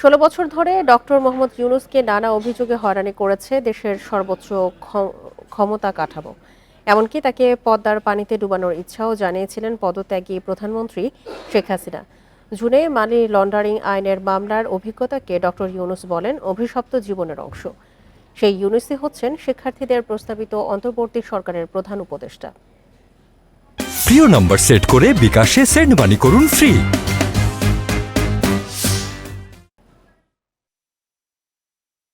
ষোলো বছর ধরে ডক্টর মোহাম্মদ ইউনুসকে নানা অভিযোগে হয়রানি করেছে দেশের সর্বোচ্চ ক্ষমতা কাঠামো। এমনকি তাকে পদ্মার পানিতে ডুবানোর ইচ্ছাও জানিয়েছিলেন পদত্যাগী প্রধানমন্ত্রী শেখ হাসিনা। জুনে মানি লন্ডারিং আইনের মামলার অভিজ্ঞতাকে ডক্টর ইউনুস বলেন অভিশপ্ত জীবনের অংশ। সেই ইউনুসই হচ্ছেন শিক্ষার্থীদের প্রস্তাবিত অন্তর্বর্তী সরকারের প্রধান উপদেষ্টা। প্রিয় নম্বর সেট করে বিকাশে সেন্ড মানি করুন ফ্রি।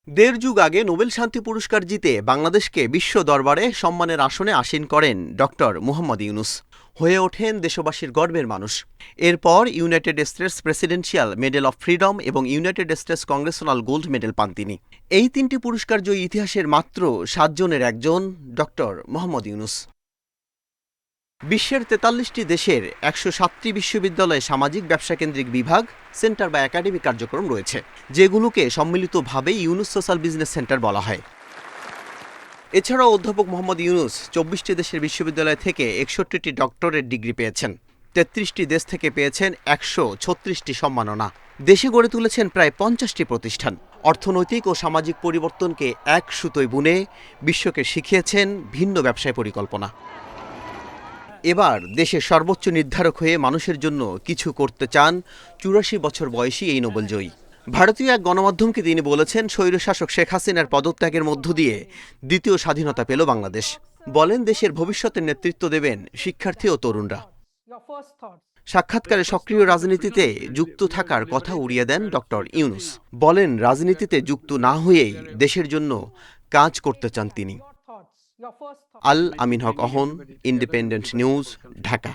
দেড় যুগ আগে নোবেল শান্তি পুরস্কার জিতে বাংলাদেশকে বিশ্ব দরবারে সম্মানের আসনে আসীন করেন ডক্টর মুহম্মদ ইউনুস। হয়ে ওঠেন দেশবাসীর গর্বের মানুষ। এরপর united states presidential medal of freedom এবং united states congressional gold medal পান তিনি। এই তিনটি পুরস্কার জয়ী ইতিহাসের মাত্র সাতজনের একজন, ডক্টর মোহাম্মদ ইউনুস। বিশ্বের তেতাল্লিশটি দেশের একশো সাতটি বিশ্ববিদ্যালয়ে সামাজিক ব্যবসা কেন্দ্রিক বিভাগ, সেন্টার বা একাডেমি কার্যক্রম রয়েছে, যেগুলোকে সম্মিলিতভাবে ইউনুস সোশ্যাল বিজনেস সেন্টার বলা হয়। এছাড়াও অধ্যাপক মোহাম্মদ ইউনুস চব্বিশটি দেশের বিশ্ববিদ্যালয় থেকে একষট্টিটি ডক্টরেট ডিগ্রি পেয়েছেন, তেত্রিশটি দেশ থেকে পেয়েছেন একশো ছত্রিশটি সম্মাননা। দেশে গড়ে তুলেছেন প্রায় পঞ্চাশটি প্রতিষ্ঠান। অর্থনৈতিক ও সামাজিক পরিবর্তনকে এক সুতোয় বুনে বিশ্বকে শিখিয়েছেন ভিন্ন ব্যবসায় পরিকল্পনা। এবার দেশের সর্বোচ্চ নির্ধারক হয়ে মানুষের জন্য কিছু করতে চান চুরাশি বছর বয়সী এই নোবেলজয়ী ভারতীয় এক গণমাধ্যমকে তিনি বলেছেন, স্বৈরশাসক শেখ হাসিনার পদত্যাগের মধ্য দিয়ে দ্বিতীয় স্বাধীনতা পেল বাংলাদেশ। বলেন, দেশের ভবিষ্যতের নেতৃত্ব দেবেন শিক্ষার্থী ও তরুণরা. সাক্ষাৎকারে সক্রিয় রাজনীতিতে যুক্ত থাকার কথা উড়িয়ে দেন ডক্টর ইউনুস। বলেন, রাজনীতিতে যুক্ত না হয়েই দেশের জন্য কাজ করতে চান তিনি। আল আমিন হক অহন ইন্ডিপেন্ডেন্ট নিউজ ঢাকা।